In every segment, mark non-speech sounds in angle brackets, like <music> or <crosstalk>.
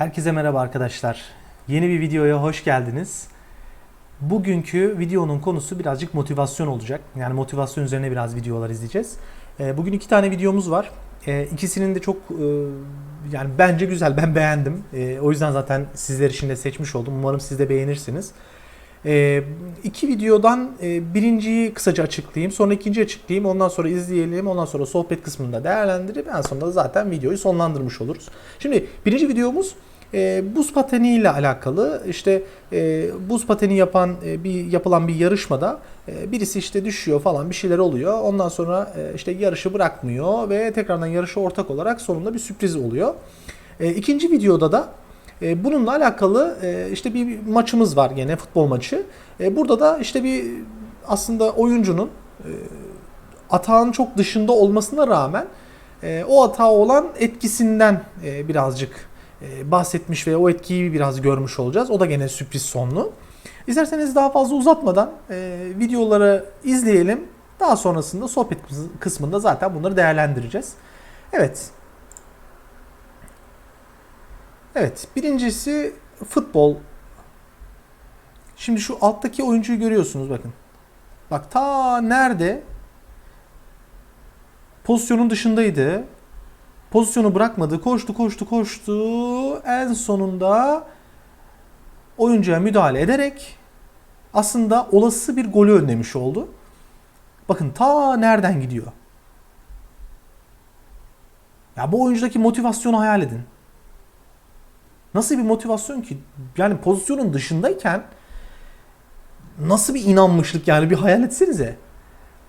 Herkese merhaba arkadaşlar. Yeni bir videoya hoş geldiniz. Bugünkü videonun konusu birazcık motivasyon olacak. Yani motivasyon üzerine biraz videolar izleyeceğiz. Ee, Bugün iki tane videomuz var. Ee, İkisinin de çok e, yani bence güzel. Ben beğendim. Ee, O yüzden zaten sizler için de seçmiş oldum. Umarım siz de beğenirsiniz. İki videodan e, birinciyi kısaca açıklayayım. Sonra ikinciyi açıklayayım. Ondan sonra izleyelim. Ondan sonra sohbet kısmında değerlendirip en sonunda da zaten videoyu sonlandırmış oluruz. Şimdi birinci videomuz e, buz pateni ile alakalı. İşte e, buz pateni yapan e, bir yapılan bir yarışmada e, birisi işte düşüyor falan bir şeyler oluyor. Ondan sonra e, işte yarışı bırakmıyor ve tekrardan yarışa ortak olarak sonunda bir sürpriz oluyor. E, ikinci videoda da e, bununla alakalı e, işte bir maçımız var gene futbol maçı. E, burada da işte bir aslında oyuncunun e, atağın çok dışında olmasına rağmen e, o atağa olan etkisinden e, birazcık bahsetmiş ve o etkiyi biraz görmüş olacağız. O da gene sürpriz sonlu. İsterseniz daha fazla uzatmadan e, videoları izleyelim. Daha sonrasında sohbet kısmında zaten bunları değerlendireceğiz. Evet. Evet. Birincisi futbol. Şimdi şu alttaki oyuncuyu görüyorsunuz bakın. Bak ta nerede? Pozisyonun dışındaydı. Pozisyonu bırakmadı. Koştu, koştu, koştu. En sonunda oyuncuya müdahale ederek aslında olası bir golü önlemiş oldu. Bakın ta nereden gidiyor? Ya bu oyuncudaki motivasyonu hayal edin. Nasıl bir motivasyon ki? Yani pozisyonun dışındayken nasıl bir inanmışlık yani bir hayal etsenize.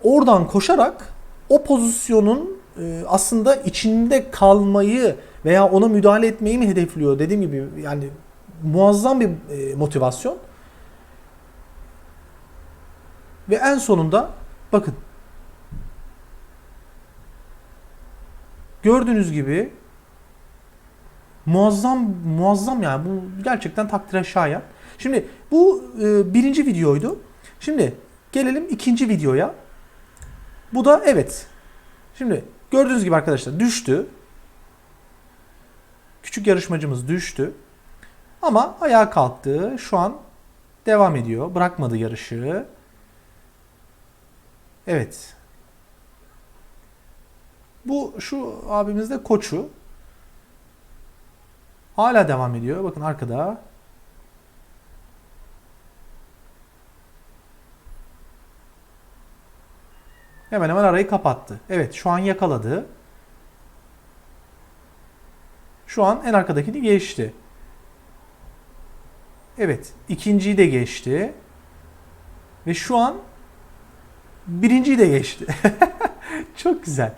Oradan koşarak o pozisyonun aslında içinde kalmayı veya ona müdahale etmeyi mi hedefliyor? Dediğim gibi yani muazzam bir e, motivasyon. Ve en sonunda bakın gördüğünüz gibi muazzam muazzam yani bu gerçekten takdire şayan. Şimdi bu e, birinci videoydu. Şimdi gelelim ikinci videoya. Bu da evet. Şimdi gördüğünüz gibi arkadaşlar düştü. Küçük yarışmacımız düştü. Ama ayağa kalktı. Şu an devam ediyor. Bırakmadı yarışı. Evet. Bu şu abimiz de koçu. Hala devam ediyor. Bakın arkada. Hemen hemen arayı kapattı. Evet şu an yakaladı. Şu an en arkadakini geçti. Evet ikinciyi de geçti. Ve şu an birinciyi de geçti. <laughs> Çok güzel.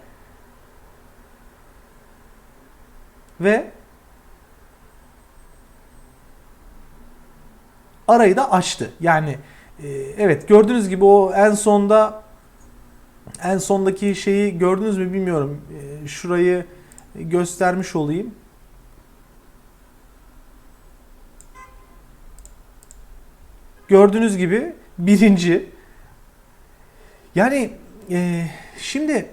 Ve arayı da açtı. Yani e, evet gördüğünüz gibi o en sonda en sondaki şeyi gördünüz mü bilmiyorum. E, şurayı göstermiş olayım. Gördüğünüz gibi birinci. Yani e, şimdi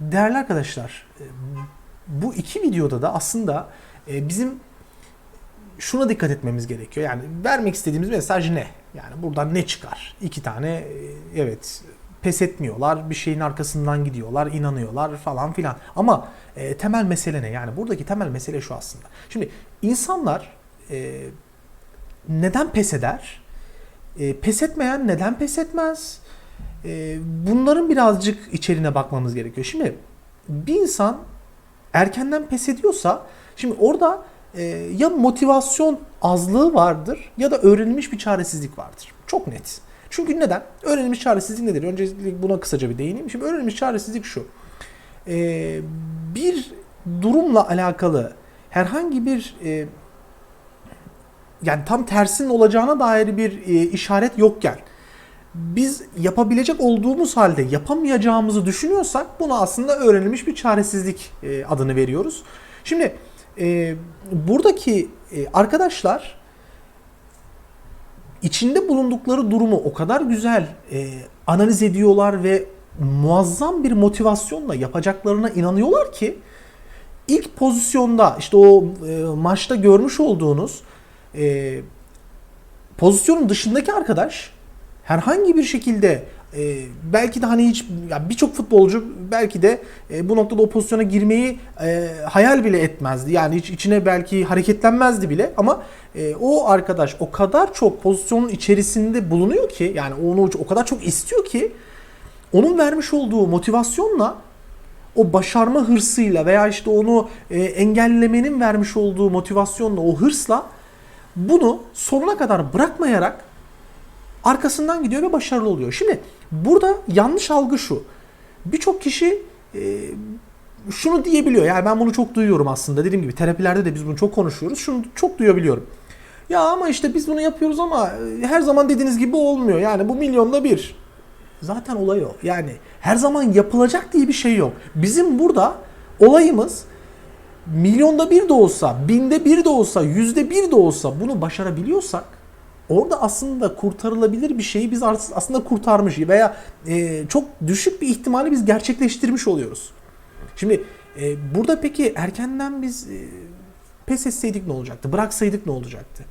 değerli arkadaşlar e, bu iki videoda da aslında e, bizim şuna dikkat etmemiz gerekiyor. Yani vermek istediğimiz mesaj ne? Yani buradan ne çıkar? İki tane e, evet pes etmiyorlar, bir şeyin arkasından gidiyorlar, inanıyorlar falan filan. Ama e, temel mesele ne? Yani buradaki temel mesele şu aslında. Şimdi insanlar e, neden pes eder? E, pes etmeyen neden pes etmez? E, bunların birazcık içerine bakmamız gerekiyor. Şimdi bir insan erkenden pes ediyorsa, şimdi orada e, ya motivasyon azlığı vardır ya da öğrenilmiş bir çaresizlik vardır. Çok net. Çünkü neden? Öğrenilmiş çaresizlik nedir? Öncelikle buna kısaca bir değineyim. Şimdi öğrenilmiş çaresizlik şu. Ee, bir durumla alakalı herhangi bir e, yani tam tersinin olacağına dair bir e, işaret yokken biz yapabilecek olduğumuz halde yapamayacağımızı düşünüyorsak buna aslında öğrenilmiş bir çaresizlik e, adını veriyoruz. Şimdi e, buradaki e, arkadaşlar içinde bulundukları durumu o kadar güzel e, analiz ediyorlar ve muazzam bir motivasyonla yapacaklarına inanıyorlar ki ilk pozisyonda işte o e, maçta görmüş olduğunuz e, pozisyonun dışındaki arkadaş herhangi bir şekilde e, belki de hani hiç ya birçok futbolcu belki de e, bu noktada o pozisyona girmeyi e, hayal bile etmezdi. Yani hiç içine belki hareketlenmezdi bile ama e, o arkadaş o kadar çok pozisyonun içerisinde bulunuyor ki yani onu o kadar çok istiyor ki onun vermiş olduğu motivasyonla o başarma hırsıyla veya işte onu e, engellemenin vermiş olduğu motivasyonla o hırsla bunu sonuna kadar bırakmayarak arkasından gidiyor ve başarılı oluyor. Şimdi burada yanlış algı şu. Birçok kişi e, şunu diyebiliyor. Yani ben bunu çok duyuyorum aslında. Dediğim gibi terapilerde de biz bunu çok konuşuyoruz. Şunu çok duyabiliyorum. Ya ama işte biz bunu yapıyoruz ama e, her zaman dediğiniz gibi olmuyor. Yani bu milyonda bir. Zaten olay o. Yani her zaman yapılacak diye bir şey yok. Bizim burada olayımız milyonda bir de olsa, binde bir de olsa, yüzde bir de olsa bunu başarabiliyorsak orada aslında kurtarılabilir bir şeyi biz aslında kurtarmış veya e, çok düşük bir ihtimali biz gerçekleştirmiş oluyoruz. Şimdi e, burada peki erkenden biz e, pes etseydik ne olacaktı? Bıraksaydık ne olacaktı?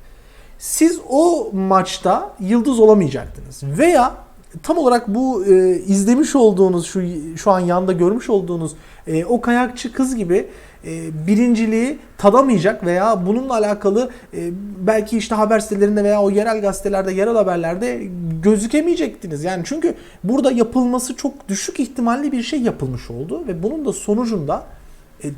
Siz o maçta yıldız olamayacaktınız veya tam olarak bu e, izlemiş olduğunuz şu şu an yanda görmüş olduğunuz e, o kayakçı kız gibi e, birinciliği tadamayacak veya bununla alakalı e, belki işte haber sitelerinde veya o yerel gazetelerde, yerel haberlerde gözükemeyecektiniz. Yani çünkü burada yapılması çok düşük ihtimalli bir şey yapılmış oldu ve bunun da sonucunda e,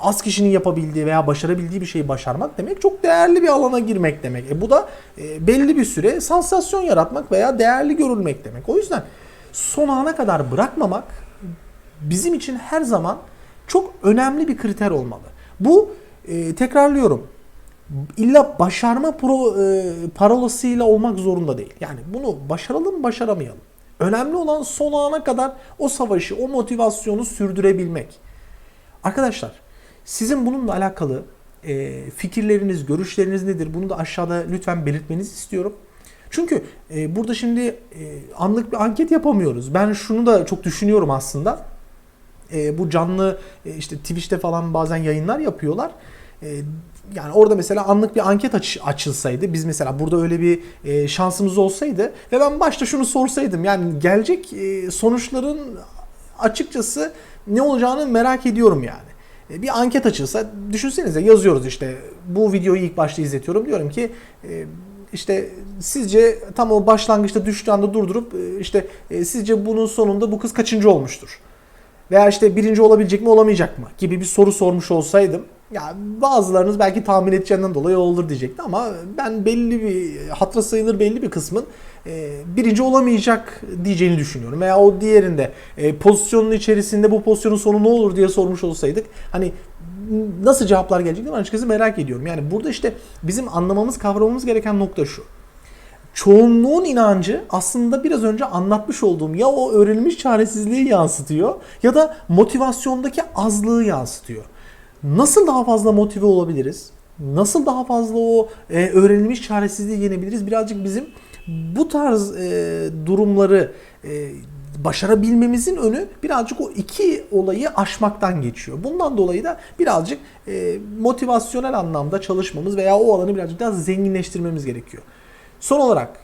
az kişinin yapabildiği veya başarabildiği bir şeyi başarmak demek çok değerli bir alana girmek demek. E bu da e, belli bir süre sansasyon yaratmak veya değerli görülmek demek. O yüzden son ana kadar bırakmamak bizim için her zaman çok önemli bir kriter olmalı. Bu e, tekrarlıyorum. İlla başarma pro, e, parolasıyla olmak zorunda değil. Yani bunu başaralım başaramayalım. Önemli olan son ana kadar o savaşı, o motivasyonu sürdürebilmek. Arkadaşlar sizin bununla alakalı e, fikirleriniz, görüşleriniz nedir? Bunu da aşağıda lütfen belirtmenizi istiyorum. Çünkü e, burada şimdi e, anlık bir anket yapamıyoruz. Ben şunu da çok düşünüyorum aslında. E, bu canlı e, işte Twitch'te falan bazen yayınlar yapıyorlar. E, yani orada mesela anlık bir anket aç, açılsaydı biz mesela burada öyle bir e, şansımız olsaydı ve ben başta şunu sorsaydım yani gelecek e, sonuçların açıkçası ne olacağını merak ediyorum yani. E, bir anket açılsa düşünsenize yazıyoruz işte bu videoyu ilk başta izletiyorum diyorum ki e, işte sizce tam o başlangıçta düştüğü anda durdurup e, işte sizce bunun sonunda bu kız kaçıncı olmuştur? Veya işte birinci olabilecek mi olamayacak mı gibi bir soru sormuş olsaydım ya bazılarınız belki tahmin edeceğinden dolayı olur diyecekti ama ben belli bir hatıra sayılır belli bir kısmın e, birinci olamayacak diyeceğini düşünüyorum. Veya o diğerinde e, pozisyonun içerisinde bu pozisyonun sonu ne olur diye sormuş olsaydık hani nasıl cevaplar gelecekti ben açıkçası merak ediyorum. Yani burada işte bizim anlamamız kavramamız gereken nokta şu çoğunluğun inancı aslında biraz önce anlatmış olduğum ya o öğrenilmiş çaresizliği yansıtıyor ya da motivasyondaki azlığı yansıtıyor. Nasıl daha fazla motive olabiliriz? Nasıl daha fazla o e, öğrenilmiş çaresizliği yenebiliriz? Birazcık bizim bu tarz e, durumları e, başarabilmemizin önü birazcık o iki olayı aşmaktan geçiyor. Bundan dolayı da birazcık e, motivasyonel anlamda çalışmamız veya o alanı birazcık daha zenginleştirmemiz gerekiyor. Son olarak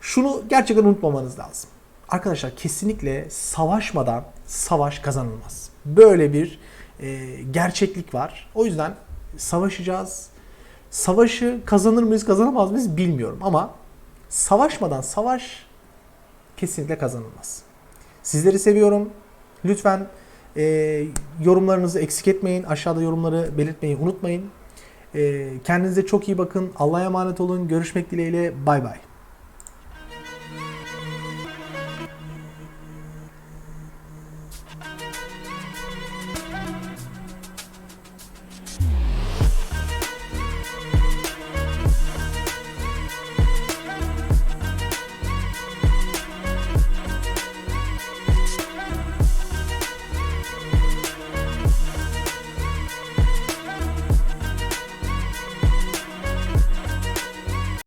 şunu gerçekten unutmamanız lazım. Arkadaşlar kesinlikle savaşmadan savaş kazanılmaz. Böyle bir e, gerçeklik var. O yüzden savaşacağız. Savaşı kazanır mıyız kazanamaz mıyız bilmiyorum ama savaşmadan savaş kesinlikle kazanılmaz. Sizleri seviyorum. Lütfen e, yorumlarınızı eksik etmeyin. Aşağıda yorumları belirtmeyi unutmayın. E, kendinize çok iyi bakın. Allah'a emanet olun. Görüşmek dileğiyle. Bay bay.